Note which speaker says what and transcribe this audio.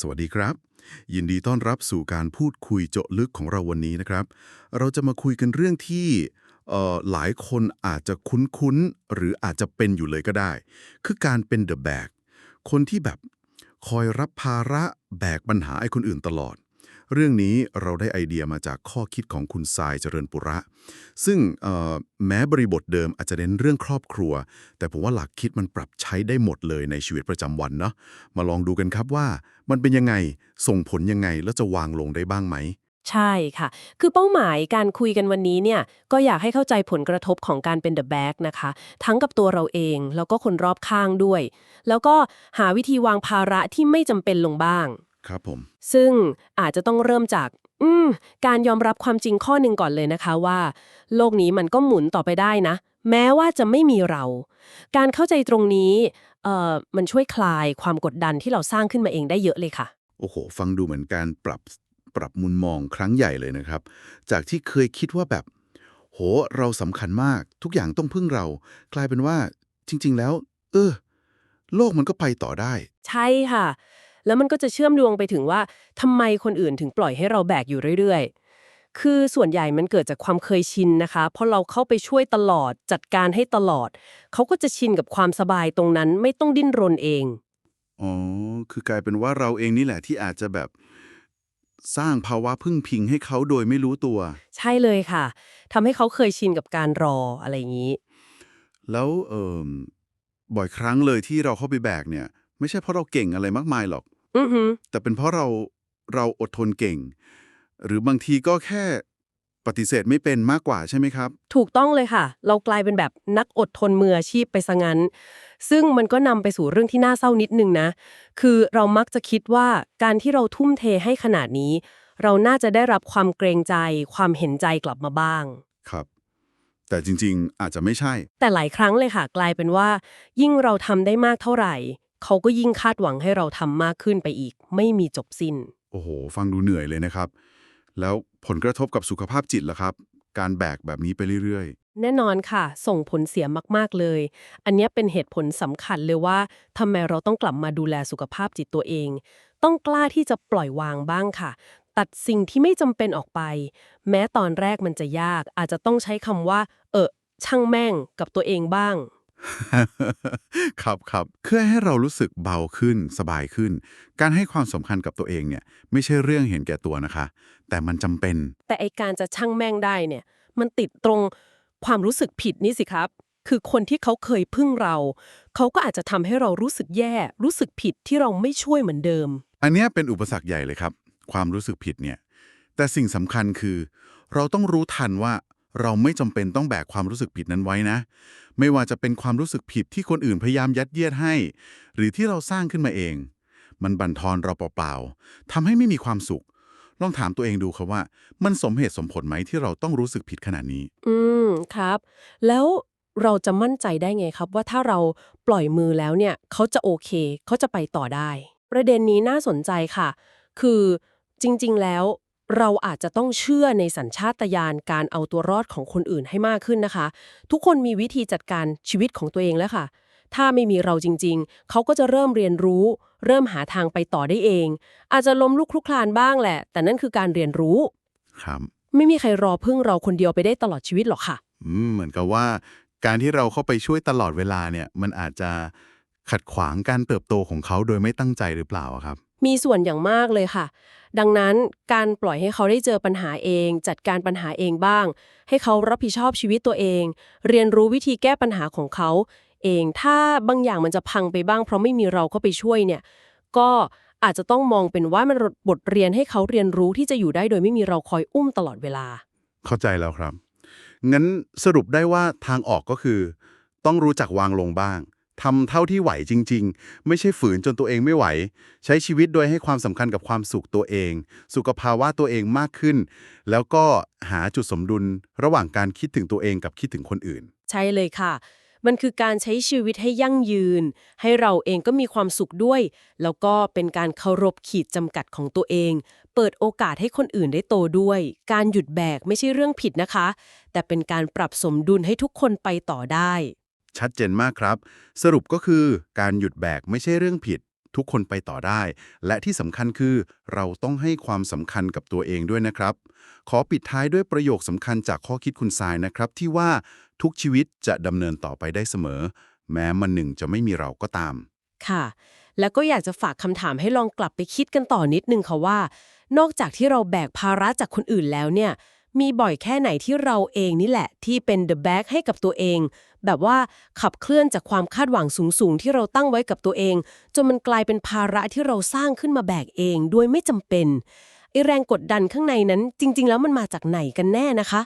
Speaker 1: สวัสดีครับ ยินดีต้อนรับสู่การพูดคุยเจาะลึกของเราวันนี้นะครับ เราจะมาคุยกันเรื่องที่หลายคนอาจจะคุ้นๆ หรืออาจจะเป็นอยู่เลยก็ได้ คือการเป็นเดอะแบกคนที่แบบคอยรับภาระแบกปัญหาให้คนอื่นตลอด เรื่องนี้เราได้ไอเดียมาจากข้อคิดของคุณทรายเจริญปุระ ซึ่งแม้บริบทเดิมอาจจะเน้นเรื่องครอบครัว แต่ผมว่าหลักคิดมันปรับใช้ได้หมดเลยในชีวิตประจำวันเนาะมาลองดูกันครับว่ามันเป็นยังไงส่งผลยังไงแล้วจะวางลงได้บ้างไหม
Speaker 2: ใช่ค่ะ คือเป้าหมายการคุยกันวันนี้เนี่ย ก็อยากให้เข้าใจผลกระทบของการเป็น the bag นะคะ ทั้งกับตัวเราเอง แล้วก็คนรอบข้างด้วย แล้วก็หาวิธีวางภาระที่ไม่จำเป็นลงบ้าง
Speaker 1: ครับผม
Speaker 2: ซึ่งอาจจะต้องเริ่มจาก อืม การยอมรับความจริงข้อหนึ่งก่อนเลยนะคะว่า โลกนี้มันก็หมุนต่อไปได้นะ แม้ว่าจะไม่มีเรา การเข้าใจตรงนี้เอ่อมันช่วยคลายความกดดันที่เราสร้างขึ้นมาเองได้เยอะเลยค่ะ
Speaker 1: โอ้โห ฟังดูเหมือนการปรับปรับมุมมองครั้งใหญ่เลยนะครับ จากที่เคยคิดว่าแบบ โห เราสำคัญมาก ทุกอย่างต้องพึ่งเรา กลายเป็นว่าจริง ๆ แล้ว เออ โลกมันก็ไปต่อได้
Speaker 2: ใช่ค่ะ แล้วมันก็จะเชื่อมโยงไปถึงว่าทำไมคนอื่นถึงปล่อยให้เราแบกอยู่เรื่อย ๆ คือส่วนใหญ่มันเกิดจากความเคยชินนะคะ เพราะเราเข้าไปช่วยตลอดจัดการให้ตลอด เขาก็จะชินกับความสบายตรงนั้นไม่ต้องดิ้นรนเอง
Speaker 1: อ๋อ คือกลายเป็นว่าเราเองนี่แหละที่อาจจะแบบสร้างภาวะพึ่งพิงให้เขาโดยไม่รู้ตัว
Speaker 2: ใช่เลยค่ะทำให้เขาเคยชินกับการรออะไรอย่างนี้
Speaker 1: แล้วเออบ่อยครั้งเลยที่เราเข้าไปแบกเนี่ย ไม่ใช่เพราะเราเก่งอะไรมากมายหรอก
Speaker 2: อือหือ
Speaker 1: แต่เป็นเพราะเราเราอดทนเก่ง หรือบางทีก็แค่ปฏิเสธไม่เป็นมากกว่าใช่ไหมครับ
Speaker 2: ถูกต้องเลยค่ะ เรากลายเป็นแบบนักอดทนมืออาชีพไปซะงั้น ซึ่งมันก็นำไปสู่เรื่องที่น่าเศร้านิดนึงนะ คือเรามักจะคิดว่าการที่เราทุ่มเทให้ขนาดนี้ เราน่าจะได้รับความเกรงใจ ความเห็นใจกลับมาบ้าง
Speaker 1: ครับ แต่จริงๆอาจจะไม่ใช่
Speaker 2: แต่หลายครั้งเลยค่ะ กลายเป็นว่า ยิ่งเราทำได้มากเท่าไหร่ เขาก็ยิ่งคาดหวังให้เราทำมากขึ้นไปอีก ไม่มีจบสิ้น
Speaker 1: โอ้โห ฟังดูเหนื่อยเลยนะครับ แล้วผลกระทบกับสุขภาพจิตล่ะครับ การแบกแบบนี้ไปเรื่อย
Speaker 2: แน่นอนค่ะ ส่งผลเสียมากๆเลย อันเนี้ยเป็นเหตุผลสำคัญเลยว่าทำไมเราต้องกลับมาดูแลสุขภาพจิตตัวเอง ต้องกล้าที่จะปล่อยวางบ้างค่ะ ตัดสิ่งที่ไม่จำเป็นออกไป แม้ตอนแรกมันจะยาก อาจจะต้องใช้คำว่า เออช่างแม่งกับตัวเองบ้าง
Speaker 1: ๆ ครับครับเพื่อให้เรารู้สึกเบาขึ้นสบายขึ้น การให้ความสำคัญกับตัวเองเนี่ย ไม่ใช่เรื่องเห็นแก่ตัวนะคะ แต่มันจำเป็น
Speaker 2: แต่ไอการจะช่างแม่งได้เนี่ย มันติดตรงความรู้สึกผิดนี่สิครับ คือคนที่เขาเคยพึ่งเรา เขาก็อาจจะทำให้เรารู้สึกแย่ รู้สึกผิดที่เราไม่ช่วยเหมือนเดิม
Speaker 1: อันเนี้ยเป็นอุปสรรคใหญ่เลยครับ ความรู้สึกผิดเนี่ย แต่สิ่งสำคัญคือ เราต้องรู้ทันว่าเราไม่จำเป็นต้องแบกความรู้สึกผิดนั้นไว้นะ ไม่ว่าจะเป็นความรู้สึกผิดที่คนอื่นพยายามยัดเยียดให้ หรือที่เราสร้างขึ้นมาเอง มันบั่นทอนเราเปล่าๆทำให้ไม่มีความสุข ลองถามตัวเองดูครับว่า มันสมเหตุสมผลไหมที่เราต้องรู้สึกผิดขนาดนี้
Speaker 2: อืมครับ แล้วเราจะมั่นใจได้ไงครับ ว่าถ้าเราปล่อยมือแล้วเนี่ย เขาจะโอเค เขาจะไปต่อได้ ประเด็นนี้น่าสนใจค่ะ คือจริง ๆ แล้ว เราอาจจะต้องเชื่อในสัญชาตญาณการเอาตัวรอดของคนอื่นให้มากขึ้นนะคะ ทุกคนมีวิธีจัดการชีวิตของตัวเองแล้วค่ะ ถ้าไม่มีเราจริงๆ เขาก็จะเริ่มเรียนรู้ เริ่มหาทางไปต่อได้เอง อาจจะล้มลุกคลุกคลานบ้างแหละ แต่นั่นคือการเรียนรู้
Speaker 1: ครับ
Speaker 2: ไม่มีใครรอพึ่งเราคนเดียวไปได้ตลอดชีวิตหรอกค่ะ
Speaker 1: อืมเหมือนกับว่า การที่เราเข้าไปช่วยตลอดเวลาเนี่ย มันอาจจะขัดขวางการเติบโตของเขาโดยไม่ตั้งใจหรือเปล่าอะครับ
Speaker 2: มีส่วนอย่างมากเลยค่ะ ดังนั้นการปล่อยให้เขาได้เจอปัญหาเอง จัดการปัญหาเองบ้าง ให้เขารับผิดชอบชีวิตตัวเอง เรียนรู้วิธีแก้ปัญหาของเขา เองถ้าบางอย่างมันจะพังไปบ้าง เพราะไม่มีเราเข้าไปช่วยเนี่ย ก็อาจจะต้องมองเป็นว่ามันบทเรียนให้เขาเรียนรู้ที่จะอยู่ได้โดยไม่มีเราคอยอุ้มตลอดเวลา
Speaker 1: เข้าใจแล้วครับ งั้นสรุปได้ว่าทางออกก็คือ ต้องรู้จักวางลงบ้าง ทำเท่าที่ไหวจริง ๆ ไม่ใช่ฝืนจนตัวเองไม่ไหว ใช้ชีวิตโดยให้ความสำคัญกับความสุขตัวเอง สุขภาวะตัวเองมากขึ้น แล้วก็หาจุดสมดุลระหว่างการคิดถึงตัวเองกับคิดถึงคนอื่น
Speaker 2: ใช่เลยค่ะ มันคือการใช้ชีวิตให้ยั่งยืน ให้เราเองก็มีความสุขด้วย แล้วก็เป็นการเคารพขีดจำกัดของตัวเอง เปิดโอกาสให้คนอื่นได้โตด้วย การหยุดแบกไม่ใช่เรื่องผิดนะคะ แต่เป็นการปรับสมดุลให้ทุกคนไปต่อได้
Speaker 1: ชัดเจนมากครับ สรุปก็คือการหยุดแบกไม่ใช่เรื่องผิด ทุกคนไปต่อได้ และที่สำคัญคือ เราต้องให้ความสำคัญกับตัวเองด้วยนะครับ ขอปิดท้ายด้วยประโยคสำคัญจากข้อคิดคุณทรายนะครับ ที่ว่าทุกชีวิตจะดำเนินต่อไปได้เสมอ แม้มันหนึ่งจะไม่มีเราก็ตาม
Speaker 2: ค่ะ แล้วก็อยากจะฝากคำถามให้ลองกลับไปคิดกันต่อนิดนึงค่ะว่า นอกจากที่เราแบกภาระจากคนอื่นแล้วเนี่ย มีบ่อยแค่ไหนที่เราเองนี่แหละ ที่เป็น the bag ให้กับตัวเอง แบบว่าขับเคลื่อนจากความคาดหวังสูงๆ ที่เราตั้งไว้กับตัวเอง จนมันกลายเป็นภาระที่เราสร้างขึ้นมาแบกเอง โดยไม่จำเป็นไอแรงกดดันข้างในนั้น จริง ๆ แล้วมันมาจากไหนกันแน่นะคะ